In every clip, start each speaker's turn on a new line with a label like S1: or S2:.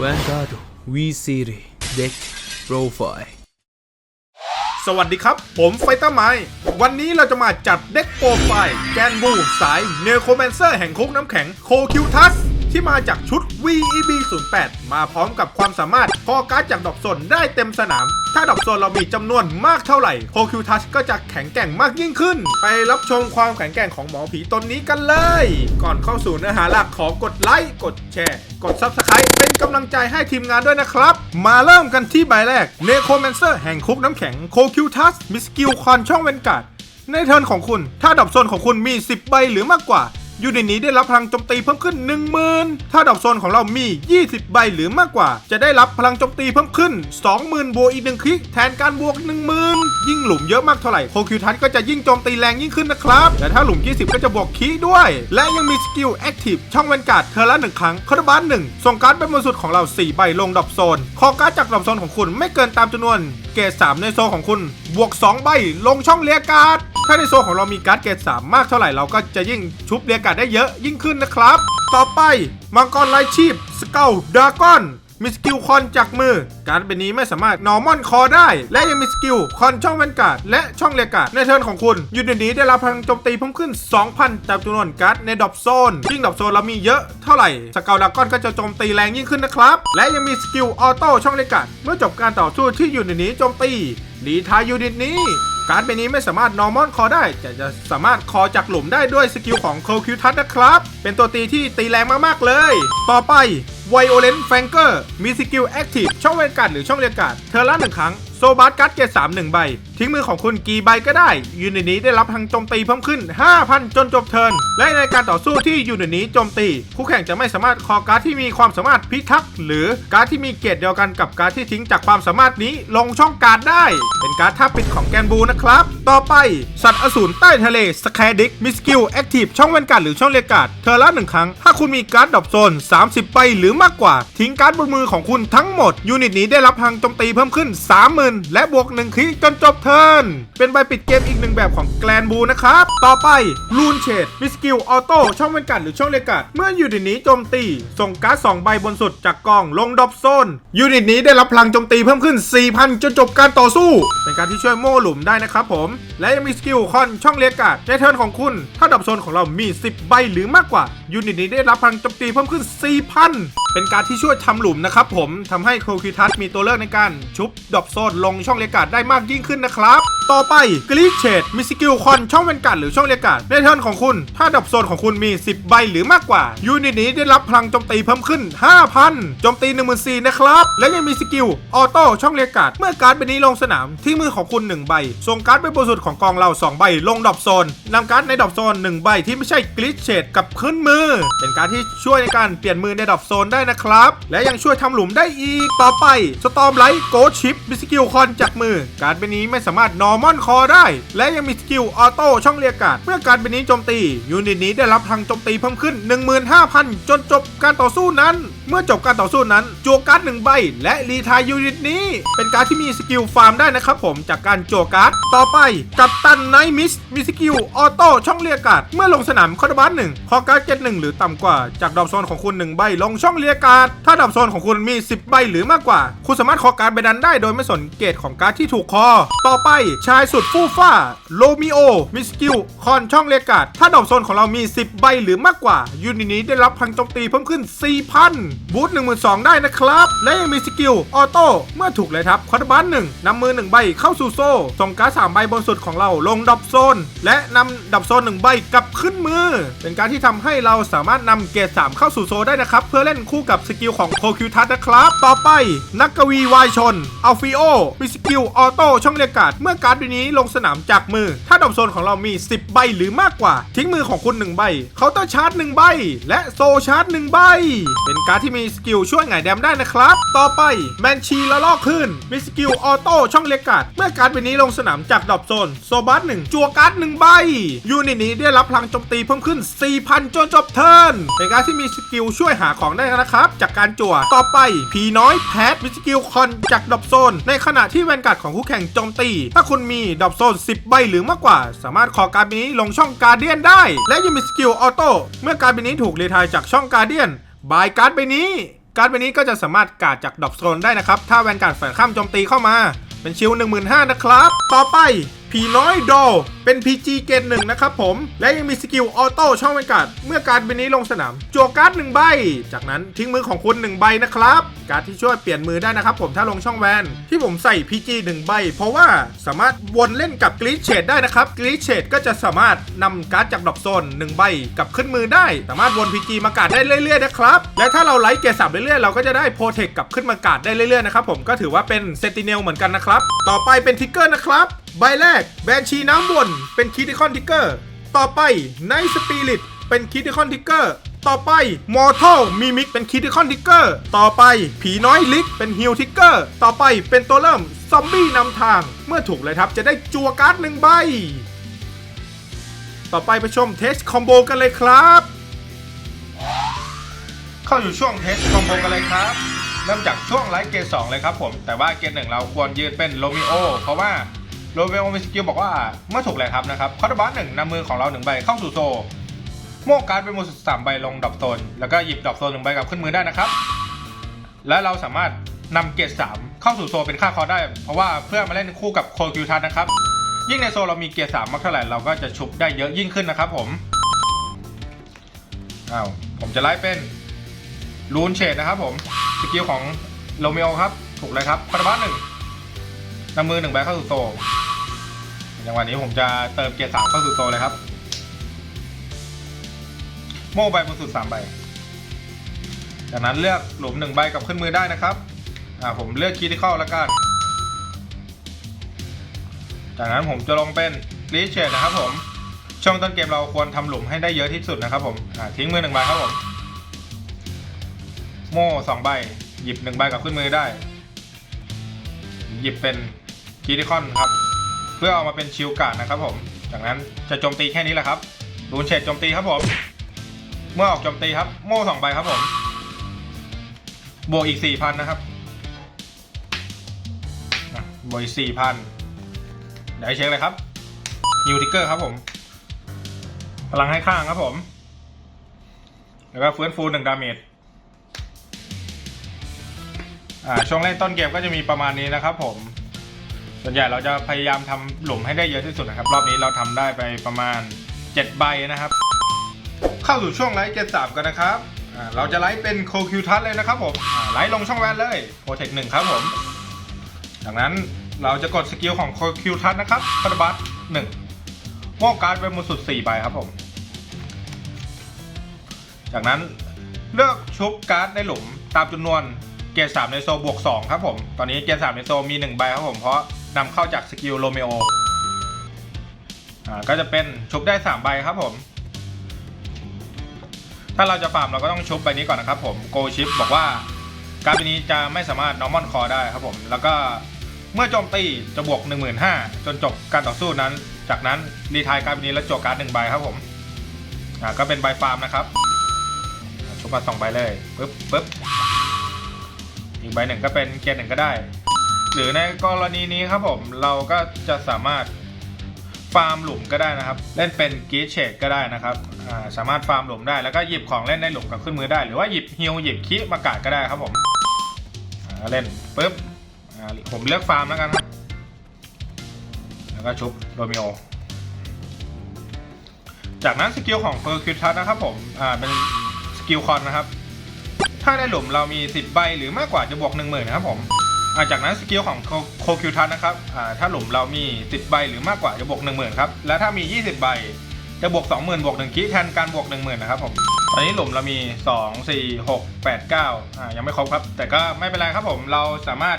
S1: Vanguard V Series Deck Profile
S2: สวัสดีครับ ผมไฟเตอร์ไมวันนี้เราจะมาจัดเด็กโปรไฟล์ แกนบูสายเนโคแมนเซอร์แห่งคุกน้ำแข็งโคคิวทัส ที่มาจากชุด VEB 08มาพร้อมกับความสามารถพอการ์ดจากดอกโซนได้เต็มสนาม ถ้าดอกโซนเรามีจำนวนมากเท่าไหร่โคคิวทัสก็จะแข็งแกร่งมากยิ่งขึ้น ไปรับชมความแข็งแกร่งของหมอผีตนนี้กันเลย ก่อนเข้าสู่เนื้อหาหลักขอกดไลค์กดแชร์กด Subscribe เป็นกำลังใจให้ทีมงานด้วยนะครับ มาเริ่มกันที่ใบแรกเนโคแมนเซอร์แห่งคุกน้ำแข็งโคคิวทัสมิสกิลคอนช่องเวนการ์ดในเทิร์นของคุณ ถ้าดอกโซนของคุณมี 10 ใบหรือมากกว่า ยูนิตนี้ได้รับพลังโจมตีเพิ่มขึ้น 10,000 ถ้าดอกโซนของเรามี 20 ใบหรือมากกว่า จะได้รับพลังโจมตีเพิ่มขึ้น 20,000 บวกอีกหนึ่งคลิก แทนการบวก 10,000 ยิ่งหลุมเยอะมากเท่าไหร่โคคิวทันก็จะยิ่งโจมตีแรงยิ่งขึ้นนะครับแต่ถ้าหลุม 20 ก็จะบวกคีด้วย และยังมีสกิลแอคทีฟช่องแวนการ์ดเทอร์ละหนึ่งครั้งคาร์บานหนึ่งส่งการ์ดเป็นบนสุดของเรา 4 ใบลงดอกโซน คอการ์ดจากดอกโซนของคุณไม่เกินตามจำนวนเกรด3ในโซนของคุณ บวก 2 ใบ ลงช่องเลียการ์ดถ้าในโซนของเรามีการ์ดเกรด3มากเท่าไหร่เราก็จะยิ่งชุบเลียการ์ดได้เยอะยิ่งขึ้นนะครับ ต่อไปมังกรไลชีพสเกลดากอน มีสกิลคอนจากมือ การเป็นนี้ไม่สามารถนอร์มอนคอได้ และยังมีสกิลคอนช่องแวนการ์ดและช่องเลียการ์ดในเทิร์นของคุณยูนิตนี้ได้รับพลังโจมตีเพิ่มขึ้น 2,000ตามจำนวนการ์ดในดอปโซนยิ่งดอปโซนเรามีเยอะเท่าไหร่สเกลดากอนก็จะโจมตีแรงยิ่งขึ้นนะครับ และยังมีสกิลออโต้ช่องเลียการ์ดเมื่อจบการต่อสู้ที่ยูนิตนี้โจมตีรีทายยูนิตนี้การ์ดใบนี้ไม่สามารถ normal คอได้แต่จะสามารถคอจากหลุมได้ด้วยสกิลของ c o q u t u s นะครับ เป็นตัวตีที่ตีแรงมากๆเลย ต่อไป ไวโอเลนแฟงเกอร์มีสกิลแอคทีฟช่องเวนการ์ดหรือช่องเรียกการ์ดเธอละหนึ่งครั้งโซบาร์การ์ดเกรดสามหนึ่งใบ ทิ้งมือของคุณกี่ใบก็ได้ ยูนิตนี้ได้รับพังโจมตีเพิ่มขึ้น 5,000 จนจบเทิร์นและในการต่อสู้ที่ยูนิตนี้โจมตี คู่แข่งจะไม่สามารถคอการ์ดที่มีความสามารถพิทักษ์หรือการ์ดที่มีเกรดเดียวกันกับการ์ดที่ทิ้งจากความสามารถนี้ลงช่องการ์ดได้ เป็นการ์ดท่าปิดของแกนบูนะครับ ต่อไปสัตว์อสูรใต้ทะเลสแคดิกมีสกิลแอคทีฟช่องเวนการ์ดหรือช่องเรียการ์ดเธอละหนึ่งครั้ง ถ้าคุณมีการ์ดดรอปโซน 30ใบหรือมากกว่า ทิ้งการ์ดบนมือของคุณทั้งหมดยูนิตนี้ได้รับพังโจมตีเพิ่มขึ้น 30,000และบวก 1 คลิกจนจบเทิร์นเป็นใบปิดเกมอีกหนึ่งแบบของแกลนบูนะครับ ต่อไปลูนเชดมีสกิลออโต้ช่องเวนการ์ดหรือช่องเรียกการ์ดเมื่อยูนิตนี้โจมตี ส่งการ์ด2ใบบนสุดจากกองลงดอปโซนยูนิตนี้ได้รับพลังโจมตีเพิ่มขึ้น 4,000 จนจบการต่อสู้ เป็นการที่ช่วยโม่หลุมได้นะครับผม และยังมีสกิลคอนช่องเรียกการ์ดในเทิร์นของคุณ ถ้าดอปโซนของเรามี 10 ใบหรือมากกว่ายูนิตนี้ได้รับพลังโจมตีเพิ่มขึ้น 4,000 เป็นการที่ช่วยทำหลุมนะครับผมทำให้โคคิทัสมีตัวเลือกในการชุบดอปโซนลงช่องเรียกาดได้มากยิ่งขึ้นนะครับ ต่อไปกรีชเชดมีสกิลคอนช่องเวนการ์ดหรือช่องเรียกาดในเทิร์นของคุณ ถ้าดรอปโซนของคุณมี 10 ใบหรือมากกว่า ยูนิตนี้ได้รับพลังโจมตีเพิ่มขึ้น 5,000โจมตี 14,000นะครับ และยังมีสกิลออโต้ช่องเรียกาดเมื่อการ์ดใบนี้ลงสนามที่มือของคุณ 1 ใบส่งการ์ดไปบนสุดของกองเรา 2 ใบลงดรอปโซนนำการ์ดในดรอปโซน 1 ใบที่ไม่ใช่กลิชเชดกับขึ้นมือ เป็นการที่ช่วยในการเปลี่ยนมือในดรอปโซนได้นะครับ และยังช่วยทำหลุมได้อีกต่อไปสตอมไลท์โกชิปมีสกิลคอนจากมือ การเป็นนี้ไม่สามารถนอร์มอนคอได้ และยังมีสกิลออโต้ช่องเรียกการเมื่อการเป็นนี้โจมตียูนิตนี้ได้รับพลังโจมตีเพิ่มขึ้น 15,000 จนจบการต่อสู้นั้น เมื่อจบการต่อสู้นั้นจัวการ์ดหนึ่งใบ และรีทายยูนิตนี้ เป็นการ์ดที่มีสกิลฟาร์มได้นะครับผมจากการจัวการ์ดต่อไปกับตันไนมิสมีสกิลออโต้ช่องเรียกาดเมื่อลงสนามคอร์ดบัสหนึ่งคอการ์ดเกตหนึ่งหรือต่ำกว่าจากดอกโซนของคุณหนึ่งใบลงช่องเรียกาดถ้าดอกโซนของคุณมี 10 ใบหรือมากกว่า คุณสามารถคอการ์ดใบนั้นได้โดยไม่สนเกรดของการ์ดที่ถูกคอ ต่อไปชายสุดฟู่ฟ้าโลมิโอมีสกิลคอนช่องเรียกาดถ้าดอกโซนของเรามี 10 ใบหรือมากกว่ายูนิตนี้ได้รับพลังโจมตีเพิ่มขึ้น4,000บูท12,000 ได้นะครับ และยังมีสกิลออโต้เมื่อถูกเลยทับคอร์บันหนึ่งนำมือ 1 ใบเข้าสู่โซ่ส่งการ์ดสามใบบนสุดของเราลงดับโซน และนำดับโซน 1 ใบกลับขึ้นมือ เป็นการที่ทำให้เราสามารถนำเกรด3เข้าสู่โซได้นะครับ เพื่อเล่นคู่กับสกิลของโคคิวทัสนะครับ ต่อไป นักกวีวายชนอัลฟิโอมีสกิลออโต้ช่องเรียกการ์ดเมื่อการ์ดนี้ลงสนามจากมือ ถ้าดับโซนของเรามี 10 ใบหรือมากกว่า ทิ้งมือของคุณ 1 ใบเคาน์เตอร์ชาร์จ1ใบ และโซชาร์จ1ใบ เป็นการ์ดที่มีสกิลช่วยหงายแดมได้นะครับ ต่อไปแมนชีละลอกขึ้น มีสกิลออโต้ช่องเรียกการ์ดเมื่อการ์ดใบนี้ลงสนามจากดอปโซน โซบัสหนึ่งจัวการ์ดหนึ่งใบ ยูนิตนี้ได้รับพลังโจมตีเพิ่มขึ้น 4,000 จนจบเทิร์นเป็นการดที่มีสกิลช่วยหาของได้นะครับ จากการจั่วต่อไปผีน้อยแพทมีสกิลคอนจากดอปโซน ในขณะที่แวนการ์ดของคู่แข่งโจมตี ถ้าคุณมีดอปโซน 10 ใบหรือมากกว่า สามารถขอการ์ดนี้ลงช่องการเดียนได้ และยังมีสกิลออโต้เมื่อการ์ดใบนี้ถูกรีทายจากช่องการเดียน บายการ์ดไปนี้
S3: การ์ดไปนี้ก็จะสามารถกาดจากดอกโซนได้นะครับ ถ้าแวนการ์ดฝ่ายข้ามโจมตีเข้ามา เป็นชิล15,000นะครับ ต่อไป ผีน้อยดอเป็น PG เกรดหนึ่งนะครับผม และยังมีสกิลออโต้ช่องแวการ์ดเมื่อการ์ดใบนี้ลงสนามจั่วการ์ดหนึ่งใบ จากนั้นทิ้งมือของคุณหนึ่งใบนะครับ การ์ดที่ช่วยเปลี่ยนมือได้นะครับผมถ้าลงช่องแวน ที่ผมใส่ PG หนึ่งใบ เพราะว่าสามารถวนเล่นกับกรีชเชดได้นะครับกรีชเชดก็จะสามารถนำการ์ดจากดอปโซนหนึ่งใบกลับขึ้นมือได้ สามารถวน PG มากาดได้เรื่อยๆนะครับและถ้าเราไลท์เกรดสามเรื่อยๆเราก็จะได้โปรเทคกลับขึ้นมากาดได้เรื่อยๆนะครับผมก็ถือว่าเป็นเซนติเนลเหมือนกันนะครับต่อไปเป็นทิกเกอร์นะครับ ใบแรกแบนชีน้ำวนเป็นคิดิคอนทิกเกอร์ ต่อไปไนสปิริตเป็นคิดิคอนทิกเกอร์ ต่อไปมอร์ทัลมิมิกเป็นคิดิคอนทิกเกอร์ ต่อไปผีน้อยลิกเป็นฮิลทิกเกอร์ ต่อไปเป็นตัวเริ่มซอมบี้นำทาง เมื่อถูกเลยครับจะได้จัวการ์ดหนึ่งใบ ต่อไปไปชมเทสคอมโบกันเลยครับ เข้าอยู่ช่วงเทสคอมโบกันเลยครับเริ่มจากช่วงไลท์เกรดสองเลยครับผม แต่ว่าเกรดหนึ่งเราควรยืนเป็นโรมิโอเพราะว่า โรมิโอมีสกิลบอกว่าเมื่อถูกเลยครับนะครับคอร์ดบัสหนึ่งนำมือของเราหนึ่งใบเข้าสู่โซโม่การ์ดเป็นมูลสามใบลงดรอปโซน แล้วก็หยิบดรอปโซนหนึ่งใบกลับขึ้นมือได้นะครับ และเราสามารถนำเกรดสามเข้าสู่โซเป็นค่าคอร์ได้ เพราะว่าเพื่อมาเล่นคู่กับโคคิวทันนะครับ ยิ่งในโซเรามีเกียร์สามมากเท่าไหร่เราก็จะชุบได้เยอะยิ่งขึ้นนะครับผมอ้าวผมจะไล่เป็นลูนเชดนะครับผมสกิลของโรเมโอครับถูกเลยครับปรบัตหนึ่ง นำมือหนึ่งใบเข้าสู่โซอย่างวันนี้ผมจะเติมเกียร์สามเข้าสู่โซเลยครับ โม่ใบบนสุดสามใบ จากนั้นเลือกหลุมหนึ่งใบกับขึ้นมือได้นะครับอ่าผมเลือกคีย์ที่เข้าแล้วกัน จากนั้นผมจะลงเป็นรีเชดนะครับผมช่วงต้นเกมเราควรทำหลุมให้ได้เยอะที่สุดนะครับผมอ่าทิ้งมือหนึ่งใบครับผม โม่สองใบ หยิบหนึ่งใบกับขึ้นมือได้ หยิบเป็น คีดิคอนครับ เพื่อเอามาเป็นชิลการ์ดนะครับผม จากนั้นจะโจมตีแค่นี้แหละครับรูนเชดโจมตีครับผม เมื่อออกโจมตีครับ โม่สองใบครับผม บวกอีกสี่พันนะครับ บวกอีกสี่พันเดี๋ยวเช็คเลยครับฮิวทิกเกอร์ครับผม พลังให้ข้างครับผม แล้วก็ฟื้นฟูหนึ่งดาเมจช่วงเล่นต้นเกมก็จะมีประมาณนี้นะครับผม ส่วนใหญ่เราจะพยายามทำหลุมให้ได้เยอะที่สุดนะครับ รอบนี้เราทำได้ไปประมาณ 7 ใบนะครับ เข้าสู่ช่วงไลท์เกมสามกันนะครับเราจะไลท์เป็นโคคิวทัสเลยนะครับผมไลท์ลงช่องแวนเลยโปรเทคหนึ่งครับผมจากนั้นเราจะกดสกิลของโคคิวทัสนะครับพัตบัตหนึ่งโม่การ์ดไปมดสุด4ใบครับผม จากนั้นเลือกชุบการ์ดในหลุมตามจำนวนเกียร์สามในโซบวก2ครับผม ตอนนี้เกียร์สามในโซมี1ใบครับผมเพราะ นำเข้าจากสกิลโรเมโออ่าก็จะเป็นชุบได้ 3 ใบครับผม ถ้าเราจะฟาร์มเราก็ต้องชุบใบนี้ก่อนนะครับผมโกชิปบอกว่าการ์ดนี้จะไม่สามารถ normal call ได้ครับผม แล้วก็เมื่อโจมตีจะบวก 15,000จนจบการต่อสู้นั้น จากนั้นรีทายการ์ดนี้แล้วจวการ์ดหนึ่งใบครับผมอ่าก็เป็นใบฟาร์มนะครับชุบมาสองใบเลยปึ๊บปึ๊บอีกใบหนึ่งก็เป็นเกียร์หนึ่งก็ได้ หรือในกรณีนี้ครับผมเราก็จะสามารถฟาร์มหลุมก็ได้นะครับ เล่นเป็นกีเชดก็ได้นะครับสามารถฟาร์มหลุมได้แล้วก็หยิบของเล่นในหลุมกับขึ้นมือได้ หรือว่าหยิบฮิลหยิบคิมากาดก็ได้ครับผมเล่นปุ๊บผมเลือกฟาร์มแล้วกันครับแล้วก็ชุบโรมิโอจากนั้นสกิลของเพอร์คิวทัสนะครับผมอ่าเป็นสกิลคอนนะครับ ถ้าในหลุมเรามี 10 ใบหรือมากกว่าจะบวก 1 0,000นะครับผม จากนั้นสกิลของโคคิวทัสนะครับถ้าหลุมเรามี 10 ใบหรือมากกว่าจะบวก 1 0,000ครับ และถ้ามี 20 ใบจะบวก 20,000 บวก1คิแทนการบวก 10,000 นะครับผม ตอนนี้หลุมเรามี 2 4 6 8 9อ่ายังไม่ครบครับ แต่ก็ไม่เป็นไรครับผม เราสามารถ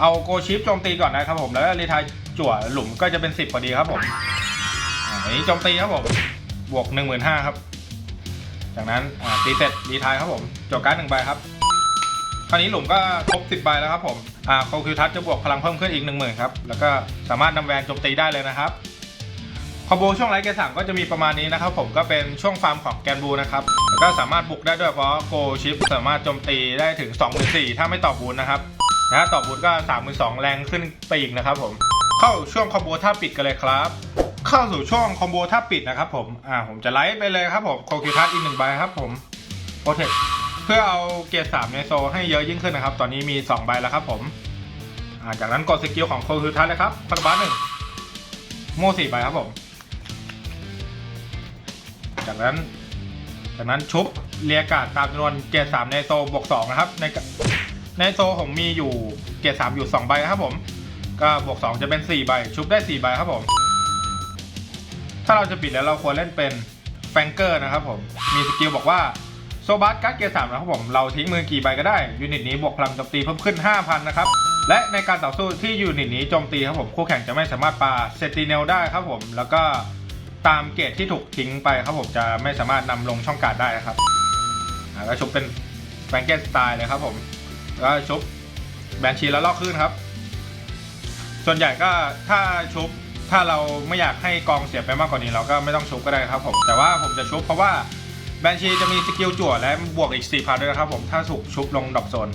S3: เอาโกชิปโจมตีก่อนนะครับผม แล้วรีทายจั่วหลุมก็จะเป็น 10พอดีครับผมอันนี้โจมตีครับผม บวก 15,000ครับ จากนั้นตีเสร็จรีทายครับผมจบการ์ดหนึ่งใบครับคราวนี้หลุมก็ครบ 10 ใบแล้วครับผม อ่าโคคิวทัสจะบวกพลังเพิ่มขึ้นอีก 1 0,000ครับ แล้วก็สามารถนำแวนโจมตีได้เลยนะครับคอมโบช่วงไลท์เกสามก็จะมีประมาณนี้นะครับผมก็เป็นช่วงฟาร์มของแกนบูนะครับแล้วก็สามารถบุกได้ด้วยเพราะโกชิปสามารถโจมตีได้ถึง24,000ถ้าไม่ตอบบูนนะครับถ้าตอบบูนก็32,000แรงขึ้นไปอีกนะครับผมเข้าช่วงคอมโบท่าปิดกันเลยครับ เข้าสู่ช่วงคอมโบท่าปิดนะครับผมอ่าผมจะไลท์ไปเลยครับผมโคคิวทัสอีกหนึ่งใบครับผมโปรเทค เพื่อเอาเกียร์สามในโซให้เยอะยิ่งขึ้นนะครับ ตอนนี้มี 2 ใบแล้วครับผมาจากนั้นกดสกิลของโคทูทัสเลยครับคาร์บัสหนึ่งโม่สี่ใบครับผม จากนั้น จากนั้นชุบเรียกกาดตามจำนวนเกียร์สามในโซบวกสองนะครับ ในในโซผมมีอยู่เกียร์สามอยู่สองใบครับผม ก็บวกสองจะเป็นสี่ใบ ชุบได้สี่ใบครับผม ถ้าเราจะปิดแล้วเราควรเล่นเป็นแฟงเกอร์นะครับผม มีสกิลบอกว่า โซบัสการ์ดเกียร์สามนะครับผม เราทิ้งมือกี่ใบก็ได้ ยูนิตนี้บวกพลังโจมตีเพิ่มขึ้น 5,000 นะครับ และในการต่อสู้ที่ยูนิตนี้โจมตีครับผม คู่แข่งจะไม่สามารถปาเซติเนลได้ครับผม แล้วก็ตามเกรดที่ถูกทิ้งไปครับผมจะไม่สามารถนำลงช่องการ์ดได้นะครับอ่าแล้วชุบเป็นแฟงเกนสไตล์เลยครับผมแล้วชุบแบนชีแล้วลอกขึ้นครับ ส่วนใหญ่ก็ถ้าชุบถ้าเราไม่อยากให้กองเสียไปมากกว่านี้เราก็ไม่ต้องชุบก็ได้ครับผม แต่ว่าผมจะชุบเพราะว่า แบนชีจะมีสกิลจั่วและบวกอีก4พันด้วยนะครับผมถ้าถูกชุบลงดอปโซน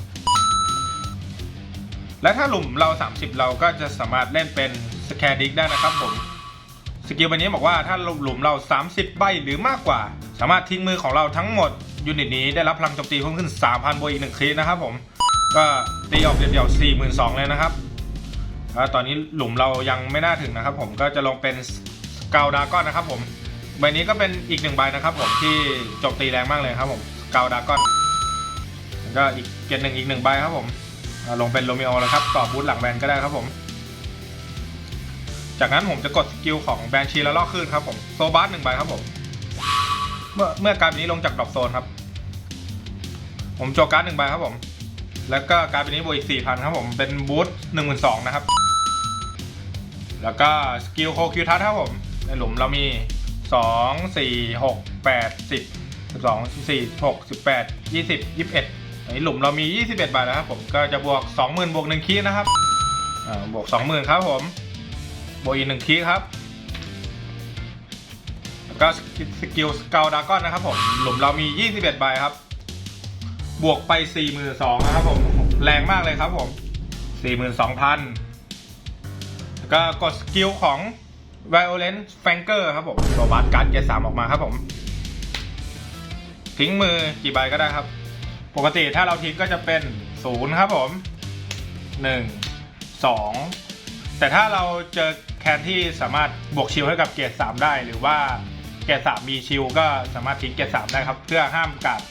S3: และถ้าหลุมเรา 30 เราก็จะสามารถเล่นเป็นสแคดิกได้นะครับผมสกิลใบนี้บอกว่าถ้าหลุมเรา 30 ใบหรือมากกว่า สามารถทิ้งมือของเราทั้งหมดยูนิตนี้ได้รับพลังโจมตีเพิ่มขึ้น 3,000บวกอีก1คลินะครับผมก็ตีออกเดี่ยวๆ42,000เลยนะครับตอนนี้หลุมเรายังไม่น่าถึงนะครับผมก็จะลงเป็นเกาดาก้อนนะครับผม ใบนี้ก็เป็นอีกหนึ่งใบนะครับผมที่จมตีแรงมากเลยครับผมเกาดากอนแล้วก็อีกเกตหนึ่งอีกหนึ่งใบครับผมลงเป็นโรมิโอแล้วครับต่อบูทหลังแบนก็ได้ครับผม จากนั้นผมจะกดสกิลของแบนชีแล้วลอกขึ้นครับผมโซบัสหนึ่งใบครับผม เมื่อเมื่อการดนี้ลงจากดรอปโซนครับ ผมโจการ์ดหนึ่งใบครับผม แล้วก็การนี้บวกอีก4,000ครับผมเป็นบูท12,000นะครับ แล้วก็สกิลโคคิวทัสครับผมในหลุมเรามี 2 4 6 8 10 12 14 6 18 20 21ในหลุมเรามี 21บแล้วครับผมก็จะบวก 20,000บวก1คีย์นะครับบวก 20,000ครับผมบวกอีก1คีย์ครับแล้วก็สกิลสเกลดาก้อนนะครับผมหลุมเรามี 21 ใบครับ บวกไป 42,000นะครับผมแรงมากเลยครับผม 42,000แล้วก็กดสกิลของ Violent Flanker ครับผมตัวบัสการ์ดเกียร์สามออกมาครับผม ทิ้งมือกี่ใบก็ได้ครับ ปกติถ้าเราทิ้งก็จะเป็น0ครับผม1 2แต่ถ้าเราเจอแคนที่สามารถบวกชิลให้กับเกียร์สามได้ หรือว่าเกียร์สามมีชิลก็สามารถทิ้งเกียร์สามได้ครับ เพื่อห้ามการ์ด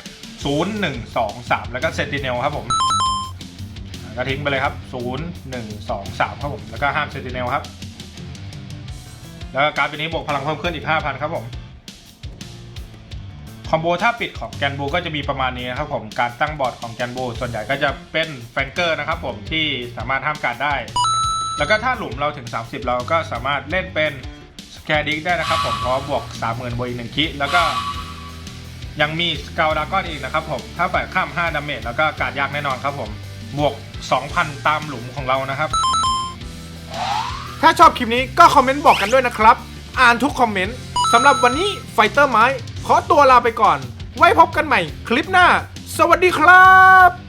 S3: 0 1 2 3แล้วก็เซนติเนลครับผมก็ทิ้งไปเลยครับ 0 1 2 3 ครับผม แล้วก็ห้ามเซนติเนลครับ แล้วก็การ์ดเป็นนี้บวกพลังเพิ่มขึ้นอีก 5,000 ครับผม คอมโบถ้าปิดของแกนโบก็จะมีประมาณนี้นะครับผม การตั้งบอร์ดของแกนโบส่วนใหญ่ก็จะเป็นแฟงเกอร์นะครับผมที่สามารถห้ามการดได้ แล้วก็ถ้าหลุมเราถึง 30 เราก็สามารถเล่นเป็นสแคดิกได้นะครับผมเพราะบวก 30,000บวกอีก1คิแล้วก็ยังมีสเกลดากอนอีกนะครับผม ถ้าฝ่ายข้าม 5ดาเมจแล้วก็การยากแน่นอนครับผม บวก 2,000 ตามหลุมของเรานะครับ
S2: ถ้าชอบคลิปนี้ก็คอมเมนต์บอกกันด้วยนะครับ อ่านทุกคอมเมนต์สำหรับวันนี้ไฟเตอร์ไม้ขอตัวลาไปก่อน ไว้พบกันใหม่คลิปหน้า สวัสดีครับ